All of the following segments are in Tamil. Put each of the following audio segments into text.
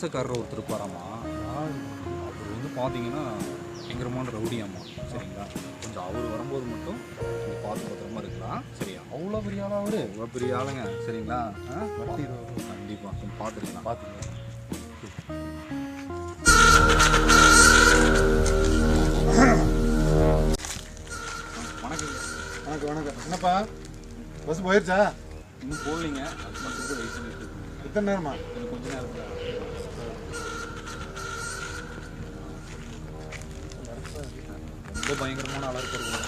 மீசக்காரர் ஒருத்தர் இருப்பாராமா அவர் வந்து பார்த்தீங்கன்னா பயங்கரமான ரவுடியாமா சரிங்களா? கொஞ்சம் அவர் வரும்போது மட்டும் நீங்கள் பார்த்து பத்திரமா இருக்கலாம். சரியா அவ்வளோ பெரிய ஆளா அவரு? அவ்வளோ பெரிய ஆளுங்க. சரிங்களா? கண்டிப்பாக கொஞ்சம் பார்த்துக்கலாம். பார்த்துக்கலாம் வணக்கம். வணக்கம் வணக்கம். என்னப்பா? பஸ் போயிருச்சா? இன்னும் போகலீங்க. அது மட்டும் வெயிட் பண்ணிட்டு. எத்தனை நேரமா இன்னும் கொஞ்ச ரொம்ப பயங்கரமான அலர்ட் இருக்கும்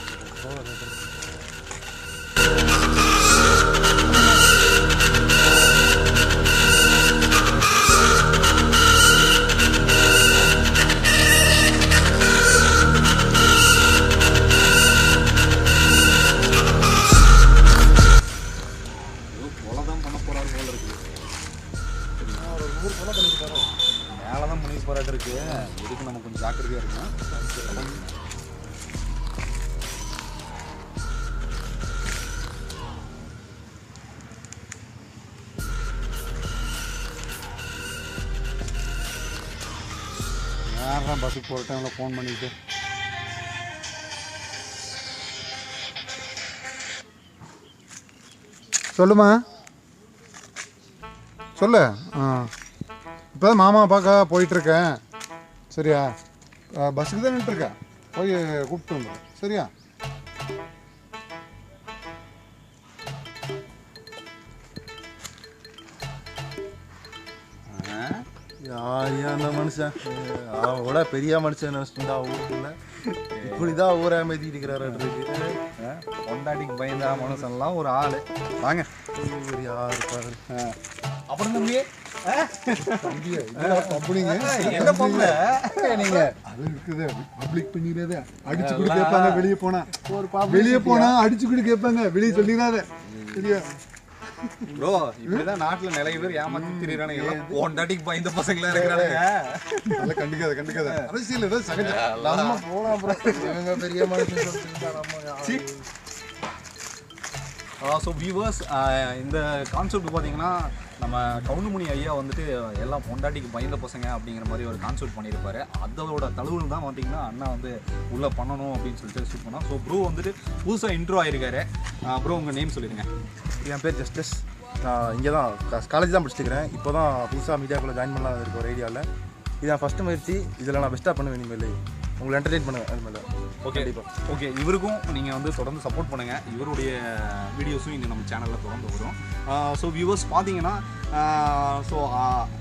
ஏதோ தான் பண்ண ஒரு நூறு பண்ணிட்டு போகிறோம் மேலே தான் இருக்கு எதுக்கு நம்ம கொஞ்சம் ஜாக்கிரதையாக இருக்கணும்? யாரெல்லாம் பஸ்ஸுக்கு போகிற டைமில் ஃபோன் பண்ணிட்டு சொல்லுமா சொல்லு. ஆ. இப்போ தான் மாமா பார்க்க போயிட்டுருக்கேன். சரியா? பஸ்ஸுக்கு தான் நின்றுருக்கேன் போய் கூப்பிட்டு வந்துடும் சரியா? யார் அந்த மனுஷன். அவன் கூட பெரிய மனுஷன் நினச்சிட்டு ஊருக்குள்ள. இப்படிதான் ஊரை அமைதிட்டு இருக்கிறாரு இருக்கு பொண்டாட்டிக்கு பயந்தா மனுஷன்லாம் ஒரு ஆள். வாங்க. யார் பாரு அப்புறம் தம்பி? அப்படிங்க நீங்க. அது இருக்குது. பப்ளிக் பண்ணிடாத அடிச்சு கூட கேட்பாங்க வெளியே போனா. வெளியே போனா அடிச்சு கூட கேட்பாங்க வெளியே சொல்லிடாத சரியா? ப்ரோ இப்படிதான் நாட்டுல நிறைய பேர் ஏமாத்தி திரியிறானுங்க. எல்லாம் பொண்டாட்டிக்கு பயந்த பசங்களா இருக்கிறானுங்க. அதெல்லாம் கண்டுக்காத கண்டுக்காத. அரசியல் ஏதோ சகஜம். நம்ம போலாம் அப்புறம் இவங்க பெரிய மனுஷன்? ஸோ வியூவர்ஸ் இந்த கான்செப்ட் பார்த்தீங்கன்னா நம்ம கவுண்டமணி ஐயா வந்துட்டு எல்லாம் பொண்டாட்டிக்கு பயந்த பசங்க அப்படிங்கிற மாதிரி ஒரு கான்செப்ட் பண்ணியிருப்பாரு. அதோட தழுவல் தான் பார்த்தீங்கன்னா அண்ணா வந்து உள்ளே பண்ணணும் அப்படின்னு சொல்லிட்டு ஷூட் பண்ணோம். ஸோ ப்ரோ வந்துட்டு புதுசாக இன்ட்ரோ ஆயிருக்காரு. ப்ரோ உங்கள் நேம் சொல்லிடுங்க. என் பேர் ஜஸ்டிஸ். நான் இங்கே தான் காலேஜ் தான் படிச்சுக்கிறேன் இப்போ தான் புதுசாக மீடியாக்குள்ளே ஜாயின் பண்ணலாம் இருக்க ஒரு ஐடியாவில் இதான் ஃபஸ்ட்டு முயற்சி. இதில் நான் பெஸ்ட்டாக பண்ணுவேன் இனிமேல். உங்களை என்டர்டெயின் பண்ணுவேன் அது மேலே. ஓகே கண்டிப்பாக ஓகே இவருக்கும் நீங்கள் வந்து தொடர்ந்து சப்போர்ட் பண்ணுங்கள் இவருடைய வீடியோஸும் இங்கே நம்ம சேனலில் தொடர்ந்து வரும். ஸோ வியூவர்ஸ் பார்த்தீங்கன்னா ஸோ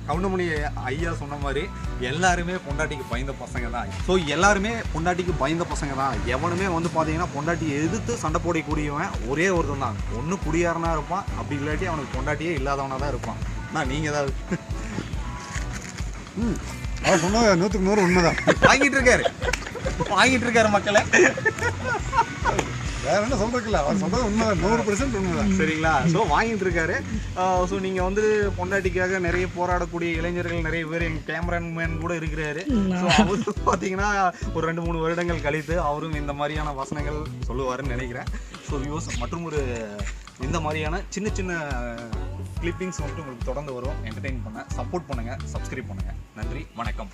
கவுண்டமணி ஐயா சொன்ன மாதிரி எல்லாருமே பொண்டாட்டிக்கு பயந்த பசங்க தான். ஸோ எல்லாருமே பொண்டாட்டிக்கு பயந்த பசங்க தான். எவனுமே வந்து பார்த்தீங்கன்னா பொண்டாட்டியை எதிர்த்து சண்டை போடக்கூடியவன் ஒரே ஒருத்தன் தான். ஒன்று குடியாரனாக இருப்பான் அப்படி இல்லாட்டி அவனுக்கு பொண்டாட்டியே இல்லாதவனாக தான் இருப்பான். நான் நீங்கள் ஏதாவது? அவர் சொன்னது நூற்றுக்கு நூறு உண்மைதான். வாங்கிட்டு இருக்காரு வாங்கிட்டு இருக்காரு மக்களை. வேற என்ன சொல்றதுக்குல்ல அவர் சொல்றது உண்மைதான் நூறு பர்சன்ட் உண்மைதான். சரிங்களா? ஸோ வாங்கிட்டு இருக்காரு ஸோ நீங்கள் வந்து பொண்டாட்டிக்காக நிறைய போராடக்கூடிய இளைஞர்கள் நிறைய பேர் எங்கள் கேமராமேன் கூட இருக்கிறாரு. ஸோ அவரு பார்த்தீங்கன்னா ஒரு ரெண்டு மூணு வருடங்கள் கழித்து அவரும் இந்த மாதிரியான வசனங்கள் சொல்லுவாருன்னு நினைக்கிறேன். ஸோ வியூஸ் மற்றும் ஒரு இந்த மாதிரியான சின்ன சின்ன கிளிப்பிங்ஸ் வந்துட்டு உங்களுக்கு தொடர்ந்து வரும். என்டர்டைன் பண்ண சப்போர்ட் பண்ணுங்கள் சப்ஸ்கிரைப் பண்ணுங்கள் நன்றி வணக்கம்.